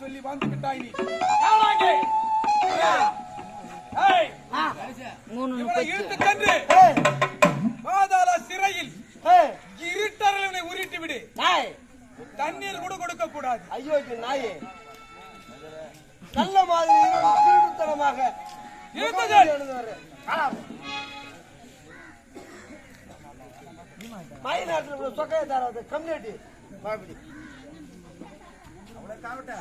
சொல்லி வந்து விட்டாய் நீ பாதாள சிறையில். இருட்டரலை உருட்டி விடு. தண்ணீர் கூட கொடுக்க கூடாது ஐயோ நாயே. நல்ல மாதிரி திருட்டுத்தனமாக மயிலாட்டில் சொக்கையை தராது கம்யூனிட்டி பாப்படி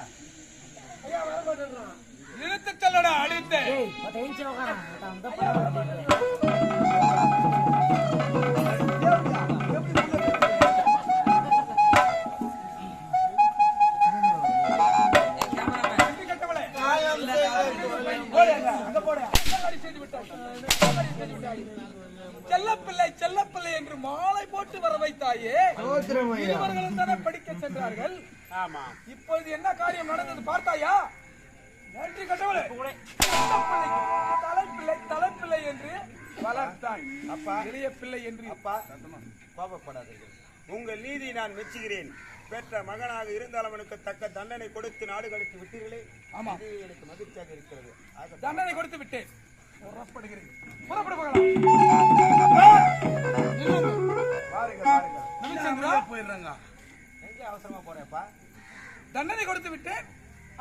ஐயா வர மாட்டேன்றான். இழுத்து செல்லடா. செல்லப்பிள்ளை செல்லப்பிள்ளை என்று மாலை போட்டு வர வைத்தாயே. இருவர்களும் தானே படிக்க சென்றார்கள். ஆமா. இப்பொழுது என்ன காரியம் நடந்தது பார்த்தாயா? நன்றி கட்டவளே தலைப்பிள்ளை தலைப்பிள்ளை என்று வளர்த்தாய். அப்பா. இளைய பிள்ளை என்று. அப்பா. கோபப்படாதீர்கள். உங்கள் நீதி நான் மெச்சுகிறேன். பெற்ற மகனாக இருந்தாலும் அவனுக்கு தக்க தண்டனை கொடுத்து நாடு கடத்தி விட்டீர்களே. ஆமா. இது எனக்கு மகிழ்ச்சியாக இருக்கிறது. தண்டனை கொடுத்து விட்டேன். புறப்படுகிறேன். புறப்பட போகலாம் பாருங்க. பாருங்க போயிடுறாங்க. எங்க அவசரமா போறேப்பா தண்டனை கொடுத்து விட்டேன்.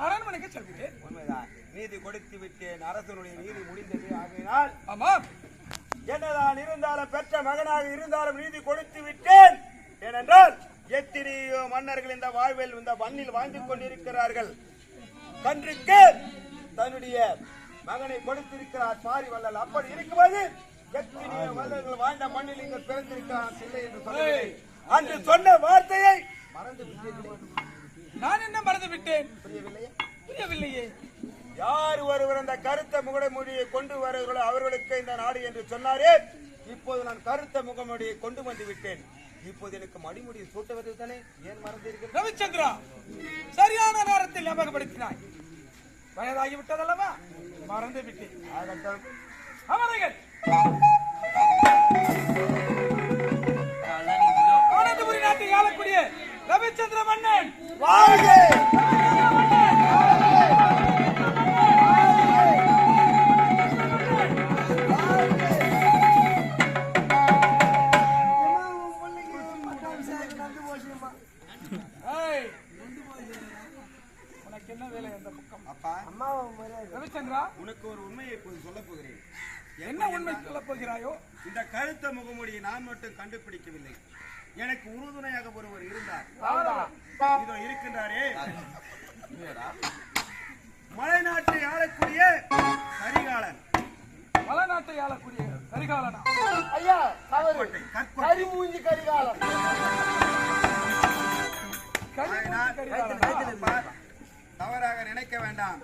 அரண்மனைக்கு செல்கிறேன். உண்மைதான். நீதி கொடுத்து விட்டேன். அரசனுடைய நீதி முடிந்தது. ஆகையினால் ஆமாம். என்னதான் இருந்தாலும் பெற்ற மகனாக இருந்தாலும் நீதி கொடுத்து விட்டேன். ஏனென்றால் எத்தனையோ மன்னர்கள் இந்த வாழ்வில் இந்த மண்ணில் வாழ்ந்து கொண்டிருக்கிறார்கள். கன்றுக்கு தன்னுடைய மகனை கொடுத்திருக்கிறார். சாரி வல்லல் அப்படி இருக்கும்போது எத்தனையோ மன்னர்கள் வாழ்ந்த மண்ணில் இங்கு பிறந்திருக்கிறான். இல்லை என்று சொல்லவில்லை. அன்று சொன்ன வார்த்தையை நான் என்ன மறந்து விட்டேன் புரியவில்லையே? புரியவில்லையே. யார் ஒருவர் அந்த கருத்த முகமொழியை கொண்டு வருகிறார்களோ அவர்களுக்கு இந்த நாடு என்று சொன்னாரே. இப்போது நான் கருத்த முகமொழியை கொண்டு வந்து விட்டேன் இப்போது எனக்கு மடிமுடியை சூட்டுவது தானே? ஏன் மறந்தீர்கள்? ரவிச்சந்திரா சரியான நேரத்தில் ஞாபகப்படுத்தினாய். வயதாகி விட்டதல்லவா மறந்து விட்டேன் ஆகட்டும். அமருங்கள் ரவிச்சந்திர மன்னன். ஏய், உனக்கு என்ன வேலை அந்த பக்கம்? அப்பா. ரவிச்சந்திரா? உனக்கு ஒரு உண்மையை இப்போது சொல்லப் போகிறேன். என்ன உண்மை சொல்லப் போகிறாயோ? இந்த கருத்த முகமொழியை நான் மட்டும் கண்டுபிடிக்கவில்லை. எனக்கு உறுதுணையாக ஒருவர் இருந்தார். இதோ இருக்கின்றாரே. மலைநாட்டை ஆளக்கூடிய கரிகாலன். மலைநாட்டை ஆளக்கூடிய கரிகாலனா? ஐயா தவறு. கோட்டை, கற்கோட்டை. கரி மூஞ்சி கரிகாலம் ஆகையினால் கரிகாலனா? தவறாக நினைக்க வேண்டாம்.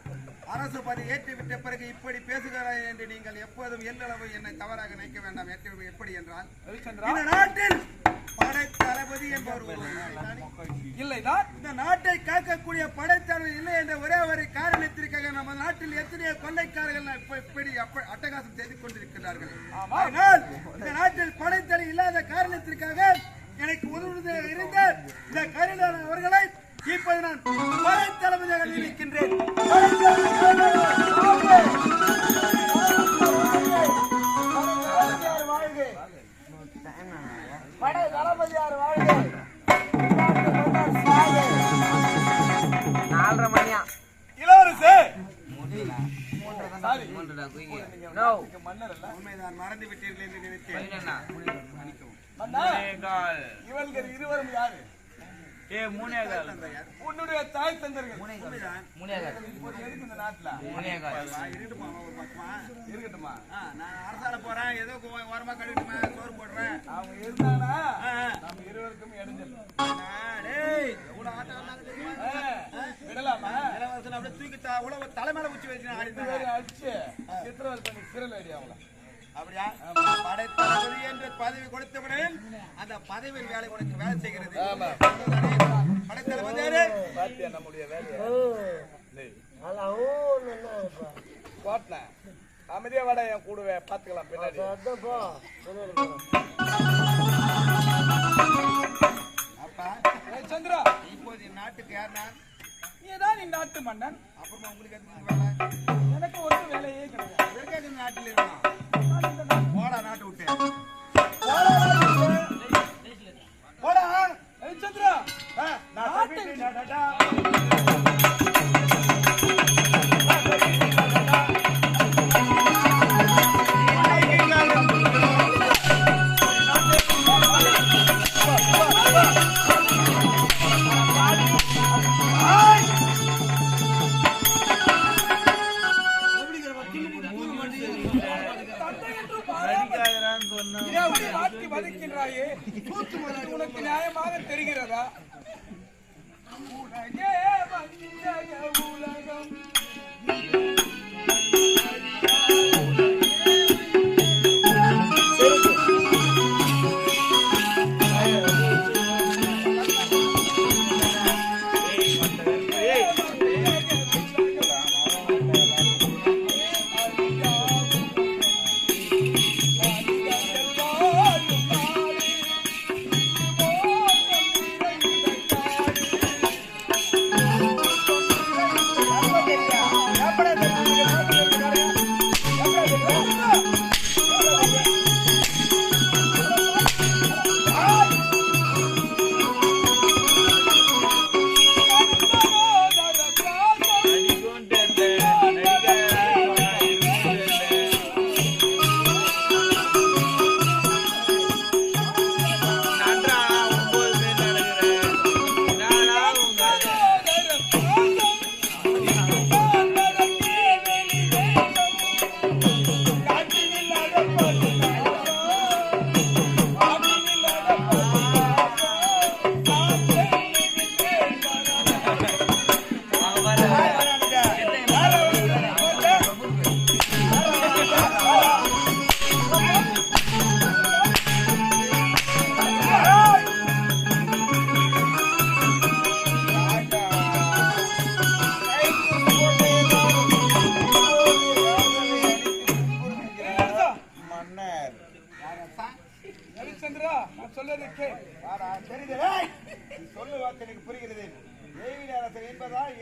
அரசு பதி ஏற்றிவிட்ட பிறகு இப்படி பேசுகிறாய் என்று நீங்கள் எப்போதும் எல்லளவு என்னை தவறாக நினைக்க வேண்டாம். ஏற்று- எப்படி என்றால் இந்த நாட்டில் படை தளபதி என்பவர். இல்லைதான். இந்த நாட்டை காக்கக்கூடிய படைத்தலைவர் இல்லை என்ற ஒரே ஒரு காரணத்திற்காக நம்ம நாட்டில் எத்தனையோ கொள்ளைக்காரர்கள் இப்ப- இப்படி அட்டகாசம் செய்து கொண்டிருக்கிறார்கள். ஆனால் இந்த நாட்டில் படைத்தலை இல்லாத காரணத்திற்காக எனக்கு உதவுவதாக இருந்த இந்த கரிகாலன் அவர்களை இப்போது நான் படைத்தளபதியாக நியமிக்கின்றேன். மன்னர் இவர்கள் இருவரும் யாரு? தந்தையார். உன்னுடைய தாய் தந்தர்கள். உண்மைதான். இப்போது எதுக்கு இந்த நாட்டுல? வா, இருக்கட்டுமா ஒரு பக்கமா. இருக்கட்டுமா நான் அரசால போறேன். ஏதோ கோ- ஓரமா கழுவிட்டுமா சோறு போடுறேன். அவங்க இருந்தானா. நம்ம இருவருக்கும் இடைஞ்சல். ஆ, டேய், எவ்வளவு ஆட்டம் விடலாமா? இளவரசன் அப்படியே தூக்கி த- உள்ள தலைமையில உச்சி வச்சு அடிச்சு சித்திரவதை பண்ணி சிறல் ஐடியா அவங்கள அப்படியா? படைத்தளபதி என்ற பதவி கொடுத்தவுடன் அந்த பதவியின் வேலை உனக்கு வேலை செய்கிறது? படைத்தளபதி யாரு? பாத்தியா நம்முடைய வேலையை? அமைதியா வாடா என் கூடவே. பாத்துக்கலாம் பின்னாடி. அப்பா ஏய் சந்திரா. இப்போது நாட்டுக்கு யாருன்னா நீதான் நீ நாட்டு மன்னன். அப்புறமா உங்களுக்கு எனக்கு ஒன்றும் வேலையே கிடையாது. நாட்டில் நாட்டு- போடா நாட்டு விட்டு போடா ஏய் சந்திரா ஆ, நான் தப்பிட்டு நடடா.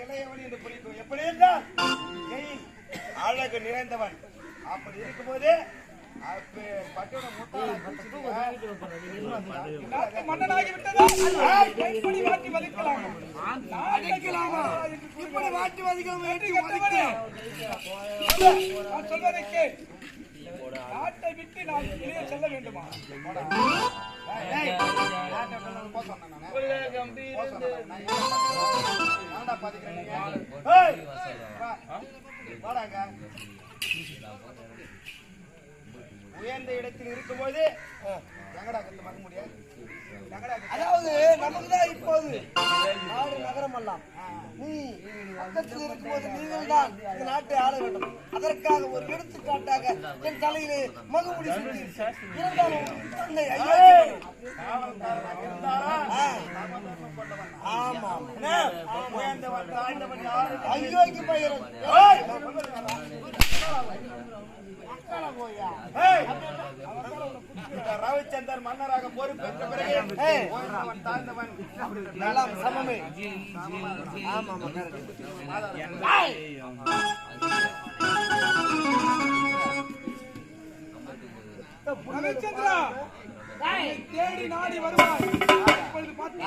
இளையவன் என்று புரியும் எப்படி என்றால் எயில் அழகு நிறைந்தவன். அப்படி இருக்கும்போது நாட்டை விட்டு நான் வெளியே செல்ல வேண்டுமா? உயர்ந்த இடத்தில் இருக்கும்போது எங்கடா கத்து மறக்க முடியாது? எங்கடா கத்து? அதாவது நமக்குதான் இப்போது நாடு நகரம் எல்லாம் நீ பக்கத்தில் இருக்கும்போது நீங்கள் தான் இந்த நாட்டை ஆள வேண்டும். அதற்காக ஒரு எடுத்துக்காட்டாக என் தலையிலே மகுமுடி சுற்றி இருந்தாலும் தன்னை ஐயா ஆமா ஐயோக்கு பயிர் ரவிச்சந்தர் மன்னராக பொறுப்பேற்ற பிறகு உயர்ந்தவன் தாழ்ந்தவன். எல்லாம் சமமே. ஆமா ஆமா ரவிச்சந்திரா என்னை தேடி நாடி வருவாய். இப்பொழுது பார்த்து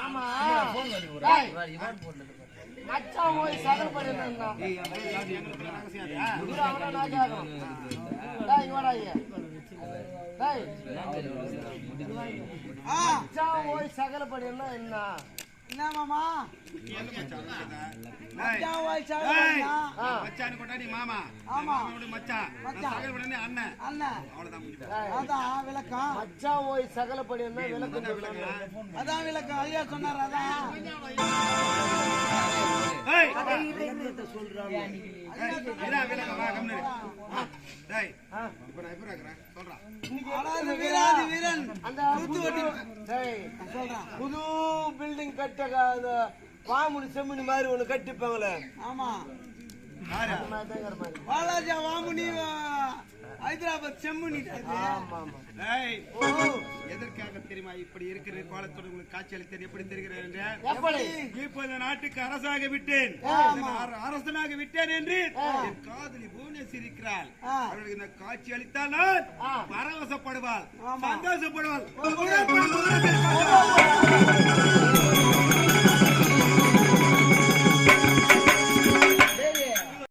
ஆமா. டேய், மச்சான் போய் சகல் பண்ணிருந்தா ஐயா மச்சான் போய் பண்ணிருந்தா என்ன என்ன மாமா மச்சான் வாய் ஏய், சாப்பிடுறா. ஆ. மச்சான் கொண்டாடி மாமா ஆமா. மாமாவோட மச்சான் மச்சான். சகல் உடனே அண்ணன் அண்ணன் அவ்வளவுதான் அதான் விளக்கம் மச்சான் போய் சகல விளக்கு சொல்லணும். அதான் விளக்கம் ஐயா சொன்னார் அதான் புது டேய், புது பில்டிங் கட்ட வாமுனி செம்முனி மாதிரி ஒண்ணு கட்டிப்பாங்களே. ஆமா. வாலாஜா வாமுனி ஹைதராபாத் செம்முனி ஆமா ஆமா. தெரியுமா? இப்படி இருக்கிற கோலத்தோடு உங்களுக்கு காட்சி அளித்தது எப்படி தெரிகிறது என்று? இப்ப இந்த நாட்டுக்கு அரசாக விட்டேன். அரசனாக விட்டேன் என்று என் காதலி புவனேஸ்வரி இருக்கிறாள். ஆ. அவளுக்கு இந்த காட்சி அளித்தால். பரவசப்படுவாள். சந்தோஷப்படுவாள்.